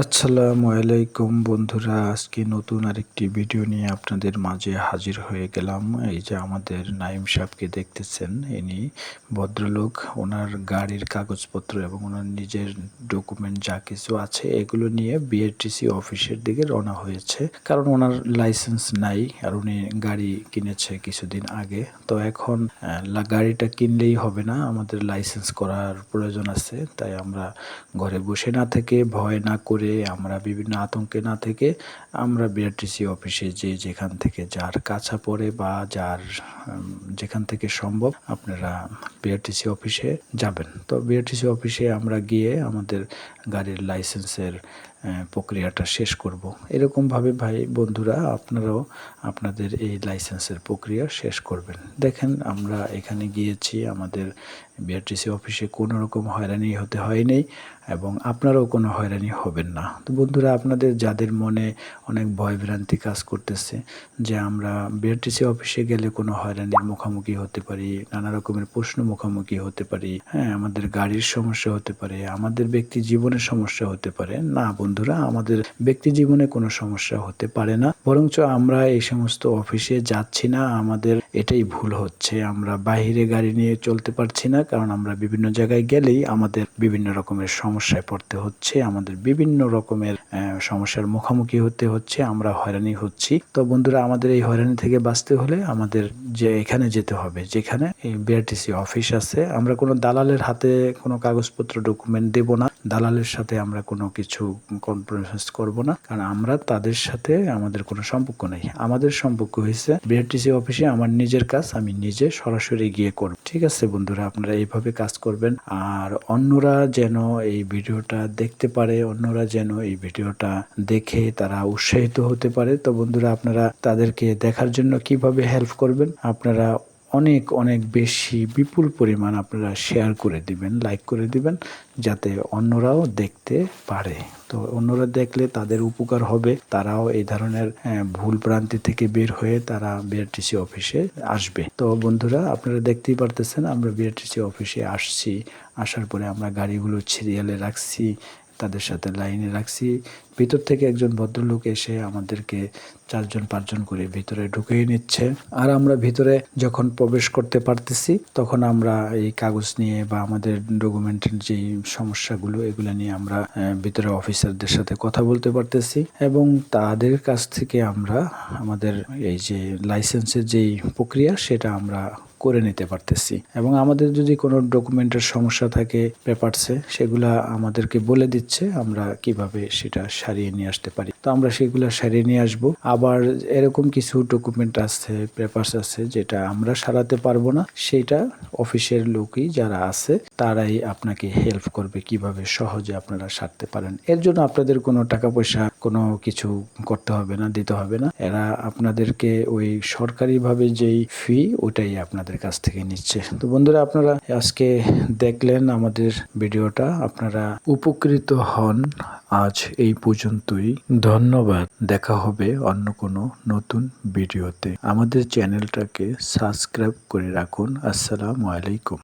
আসসালামু আলাইকুম বন্ধুরা, আজকে নতুন আরেকটি ভিডিও নিয়ে আপনাদের মাঝে হাজির হয়ে গেলাম। এই যে আমাদের নাইম সাহেবকে দেখতেছেন, ইনি ভদ্রলোক। ওনার গাড়ির কাগজপত্র এবং ওনার নিজের ডকুমেন্ট যা কিছু আছে, এগুলো নিয়ে বিআরটিসি অফিসের দিকে রওনা হয়েছে। কারণ ওনার লাইসেন্স নাই, আর উনি গাড়ি কিনেছে কিছুদিন আগে। তো এখন গাড়িটা কিনলেই হবে না, আমাদের লাইসেন্স করার প্রয়োজন আছে। তাই আমরা ঘরে বসে না থেকে ভয় না করে আমরা বিভিন্ন আতঙ্কে না থেকে আমরা বিআরটিসি অফিসে যে যেখান থেকে যার কাছা পড়ে বা যার যেখান থেকে সম্ভব আপনারা বিআরটিসি অফিসে যাবেন। তো বিআরটিসি অফিসে আমরা গিয়ে আমাদের গাড়ির লাইসেন্সের প্রক্রিয়াটা শেষ করব। এরকমভাবে ভাই বন্ধুরা, আপনারাও আপনাদের এই লাইসেন্সের প্রক্রিয়া শেষ করবেন। দেখেন, আমরা এখানে গিয়েছি, আমাদের বিআরটিসি অফিসে কোনো রকম হয়রানি হতে হয়নি এবং আপনারাও কোনো হয়রানি হবেন না। তো বন্ধুরা, আপনাদের যাদের মনে অনেক ভয় ভ্রান্তি কাজ করতেছে যে আমরা বিআরটিসি অফিসে গেলে কোনো হয়রানির মুখোমুখি হতে পারি, নানা রকমের প্রশ্ন মুখোমুখি হতে পারি হ্যাঁ আমাদের গাড়ির সমস্যা হতে পারে, আমাদের ব্যক্তি জীবনের সমস্যা হতে পারে, না বন্ধুরা, আমাদের ব্যক্তি জীবনে কোনো সমস্যা হতে পারে না। বরঞ্চ আমরা এই সমস্ত অফিসে যাচ্ছি না, আমাদের এটাই ভুল হচ্ছে। আমরা বাইরে গাড়ি নিয়ে চলতে পারছি না, কারণ আমরা বিভিন্ন জায়গায় গেলেই আমাদের বিভিন্ন রকমের সমস্যায় পড়তে হচ্ছে, আমাদের বিভিন্ন রকমের সমস্যার মুখোমুখি হতে হচ্ছে, আমরা হয়রানি হচ্ছি। তো বন্ধুরা, আমাদের এই হয়রানি থেকে বাঁচতে হলে আমাদের যে, এখানে যেতে হবে, যেখানে এই বিআরটিসি অফিস আছে। আমরা কোনো দালালের হাতে কোনো কাগজপত্র, ডকুমেন্ট দেব না। দালালের সাথে আমরা কোনো কিছু কম্প্রোমাইজ করব না, কারণ আমরা তাদের সাথে আমাদের কোনো সম্পর্ক নেই। আমাদের সম্পর্ক হয়েছে বিআরটিসি অফিসে, আমার নিজের কাজ, আমি নিজে সরাসরি গিয়ে করব। ঠিক আছে বন্ধুরা, আপনারা এইভাবে কাজ করবেন। আর অন্যরা যেন এই ভিডিওটা দেখতে পারে, অন্যরা যেন এই ভিডিওটা দেখে তারা উৎসাহিত হতে পারে। তো বন্ধুরা, আপনারা তাদেরকে দেখার জন্য কীভাবে হেল্প করবেন? আপনারা অনেক অনেক বেশি বিপুল পরিমাণ আপনারা শেয়ার করে দিবেন লাইক করে দিবেন, যাতে অন্যরাও দেখতে পারে। তো অন্যরা দেখলে তাদের উপকার হবে, তারাও এই ধরনের ভুল ভ্রান্তি থেকে বের হয়ে তারা বিআরটিসি অফিসে আসবে। তো বন্ধুরা, আপনারা দেখতেই পারতেছেন, আমরা বিআরটিসি অফিসে আসছি। আসার পরে আমরা গাড়িগুলো সিরিয়ালে রাখছি তাদের সাথে লাইনে রাখছি। ভিতর থেকে একজন ভদ্রলোক এসে আমাদেরকে চারজন, পাঁচজন করে ভিতরে ঢুকিয়ে নিচ্ছে। আর আমরা ভিতরে যখন প্রবেশ করতে পারতেছি, তখন আমরা এই কাগজ নিয়ে বা আমাদের ডকুমেন্টের যে সমস্যাগুলো, এগুলো নিয়ে আমরা ভিতরে অফিসারদের সাথে কথা বলতে পারতেছি। এবং তাদের কাছ থেকে আমরা আমাদের এই যে লাইসেন্সের যেই প্রক্রিয়া, সেটা আমরা করে নিতে পারতেছি। এবং আমাদের যদি কোনো ডকুমেন্টের সমস্যা থাকে পেপারসে সেগুলা আমাদেরকে বলে দিচ্ছে, আমরা কীভাবে সেটা সারিয়ে নিয়ে আসতে পারি। তো আমরা সেগুলা সারিয়ে নিয়ে আসব। আবার এরকম কিছু ডকুমেন্ট আছে পেপারস আছে, যেটা আমরা সারাতে পারব না, সেটা অফিসের লোকই যারা আছে, তারাই আপনাকে হেল্প করবে কীভাবে সহজে আপনারা সারতে পারেন। এর জন্য আপনাদের কোনো টাকা পয়সা কোনো কিছু করতে হবে না, দিতে হবে না। এরা আপনাদেরকে ওই সরকারিভাবে যেই ফি ওটাই আপনাদের কাছ থেকে নিচ্ছে। তো বন্ধুরা, আপনারা আজকে দেখলেন আমাদের ভিডিওটা। আপনারা উপকৃত হন। আজ এই পর্যন্তই। ধন্যবাদ। দেখা হবে অন্য কোনো নতুন ভিডিওতে। আমাদের চ্যানেলটাকে সাবস্ক্রাইব করে রাখুন। আসসালামু আলাইকুম।